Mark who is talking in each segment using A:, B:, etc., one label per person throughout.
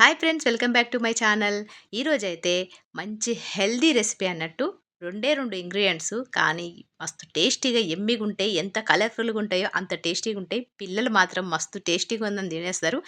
A: Hi friends welcome back to my channel. ఈరోజైతే మంచి healthy recipe అన్నట్టు రెండే రెండు ఇంగ్రీడియంట్స్ కానీ మస్తు టేస్టీగా ఎమ్మిగా ఉంటాయి ఎంత కలర్ఫుల్గా ఉంటాయో అంత టేస్టీగా ఉంటాయి. పిల్లలు మాత్రం మస్తు టేస్టీగా ఉందని తినేస్తారు.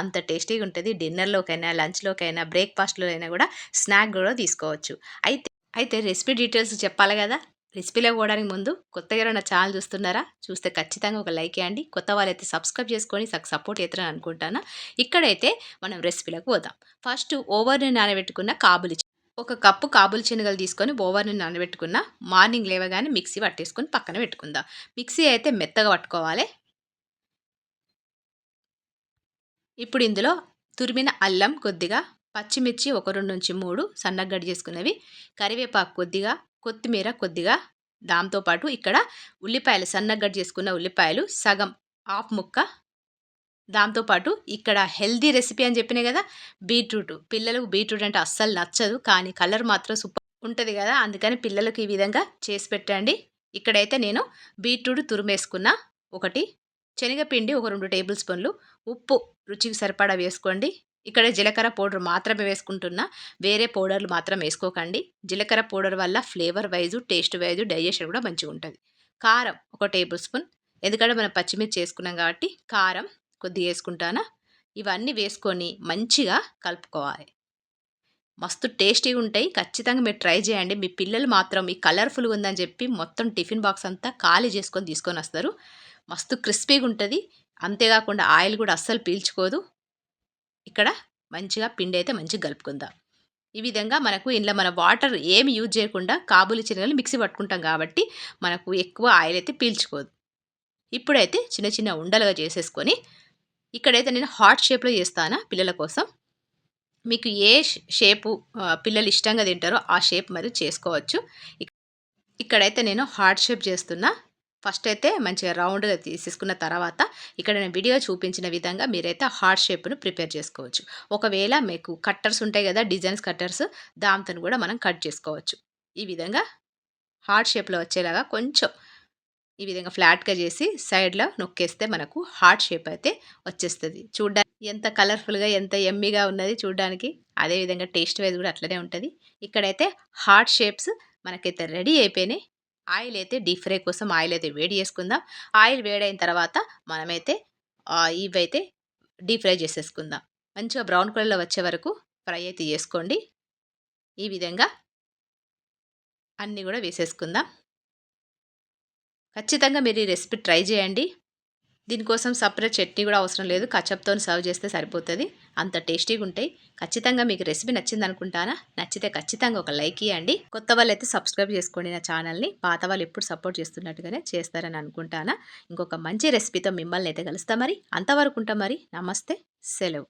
A: అంత టేస్టీగా ఉంటుంది. డిన్నర్లోకైనా లంచ్లోకైనా బ్రేక్ఫాస్ట్లో అయినా కూడా స్నాక్ కూడా తీసుకోవచ్చు. అయితే అయితే రెసిపీ డీటెయిల్స్ చెప్పాలి కదా? రెసిపీలో పోవడానికి ముందు కొత్తగా ఎవరైనా ఛానల్ చూస్తున్నారా? చూస్తే ఖచ్చితంగా ఒక లైక్ ఇవ్వండి కొత్త వాళ్ళైతే సబ్స్క్రైబ్ చేసుకొని సపోర్ట్ అవుతారని అనుకుంటాను. ఇక్కడైతే మనం రెసిపీలకు పోదాం. ఫస్ట్ ఓవర్ని నానబెట్టుకున్న కాబులి ఒక కప్పు కాబులి శనగలు తీసుకొని ఓవర్ని నానబెట్టుకున్న మార్నింగ్ లేవగానే మిక్సీ పట్టేసుకొని పక్కన పెట్టుకుందాం. మిక్సీ అయితే మెత్తగా పట్టుకోవాలి. ఇప్పుడు ఇందులో తురిమిన అల్లం కొద్దిగా పచ్చిమిర్చి ఒక రెండు నుంచి మూడు సన్నగడ్డి చేసుకున్నవి కరివేపాకు కొద్దిగా కొత్తిమీర కొద్దిగా దాంతోపాటు ఇక్కడ ఉల్లిపాయలు సన్నగా చేసుకున్న ఉల్లిపాయలు సగం హాఫ్ ముక్క. దాంతోపాటు ఇక్కడ హెల్దీ రెసిపీ అని చెప్పినాయి కదా బీట్రూట్. పిల్లలకు బీట్రూట్ అంటే అస్సలు నచ్చదు కానీ కలర్ మాత్రం సూపర్ ఉంటుంది కదా అందుకని పిల్లలకు ఈ విధంగా చేసి పెట్టండి. ఇక్కడైతే నేను బీట్రూట్ తురిమేసుకున్న ఒకటి శనగపిండి ఒక రెండు టేబుల్ స్పూన్లు ఉప్పు రుచికి సరిపడా వేసుకోండి. ఇక్కడ జీలకర్ర పౌడర్ మాత్రమే వేసుకుంటున్నా. వేరే పౌడర్లు మాత్రం వేసుకోకండి. జీలకర్ర పౌడర్ వల్ల flavour wise taste wise digestion కూడా మంచిగా ఉంటుంది. కారం ఒక టేబుల్ స్పూన్. ఎందుకంటే మనం పచ్చిమిర్చి వేసుకున్నాం కాబట్టి కారం కొద్దిగా వేసుకుంటానా. ఇవన్నీ వేసుకొని మంచిగా కలుపుకోవాలి. మస్తు టేస్టీగా ఉంటాయి. ఖచ్చితంగా మీరు ట్రై చేయండి. మీ పిల్లలు మాత్రం ఈ కలర్ఫుల్గా ఉందని చెప్పి మొత్తం టిఫిన్ బాక్స్ అంతా ఖాళీ చేసుకొని తీసుకొని వస్తారు. మస్తు క్రిస్పీగా ఉంటుంది. అంతేకాకుండా ఆయిల్ కూడా అస్సలు పీల్చుకోదు. ఇక్కడ మంచిగా పిండి అయితే మంచిగా కలుపుకుందాం. ఈ విధంగా మనకు ఇందులో మన వాటర్ ఏమి యూజ్ చేయకుండా కాబూలి శనగలు మిక్సీ పట్టుకుంటాం కాబట్టి మనకు ఎక్కువ ఆయిల్ అయితే పీల్చుకోదు. ఇప్పుడైతే చిన్న చిన్న ఉండలుగా చేసేసుకొని ఇక్కడైతే నేను హాట్ షేప్లో చేస్తాను పిల్లల కోసం. మీకు ఏ షేపు పిల్లలు ఇష్టంగా తింటారో ఆ షేప్ మరి చేసుకోవచ్చు. ఇక్కడైతే నేను హార్ట్ షేప్ చేస్తున్నా. ఫస్ట్ అయితే మంచిగా రౌండ్గా తీసేసుకున్న తర్వాత ఇక్కడ నేను వీడియో చూపించిన విధంగా మీరైతే హార్ట్ షేప్ను ప్రిపేర్ చేసుకోవచ్చు. ఒకవేళ మీకు కట్టర్స్ ఉంటాయి కదా డిజైన్స్ కట్టర్స్ దాంతో కూడా మనం కట్ చేసుకోవచ్చు. ఈ విధంగా హార్ట్ షేప్లో వచ్చేలాగా కొంచెం ఈ విధంగా ఫ్లాట్గా చేసి సైడ్లో నొక్కేస్తే మనకు హార్ట్ షేప్ అయితే వచ్చేస్తుంది. చూడడానికి ఎంత కలర్ఫుల్గా ఎంత ఎమ్మిగా ఉన్నది చూడడానికి అదేవిధంగా టేస్ట్ వైజ్ కూడా అట్లనే ఉంటుంది. ఇక్కడైతే హార్ట్ షేప్స్ మనకైతే రెడీ అయిపోయినాయి. ఆయిల్ అయితే డీప్ ఫ్రై కోసం ఆయిల్ అయితే వేడి చేసుకుందాం. ఆయిల్ వేడైన తర్వాత మనమైతే ఇవైతే డీప్ ఫ్రై చేసేసుకుందాం. మంచిగా బ్రౌన్ కలర్లో వచ్చే వరకు ఫ్రై అయితే చేసుకోండి. ఈ విధంగా అన్నీ కూడా వేసేసుకుందాం. ఖచ్చితంగా మీరు ఈ రెసిపీ ట్రై చేయండి. దీనికోసం సపరేట్ చట్నీ కూడా అవసరం లేదు. కచప్తో సర్వ్ చేస్తే సరిపోతుంది. అంత టేస్టీగా ఉంటాయి. ఖచ్చితంగా మీకు రెసిపీ నచ్చింది అనుకుంటానా నచ్చితే ఖచ్చితంగా ఒక లైక్ ఇవ్వండి కొత్త వాళ్ళు అయితే సబ్స్క్రైబ్ చేసుకోండి నా ఛానల్ని. పాత వాళ్ళు ఎప్పుడు సపోర్ట్ చేస్తున్నట్టుగానే చేస్తారని అనుకుంటానా? ఇంకొక మంచి రెసిపీతో మిమ్మల్ని అయితే కలుస్తా మరి. అంతవరకు ఉంటా మరి. నమస్తే. సెలవు.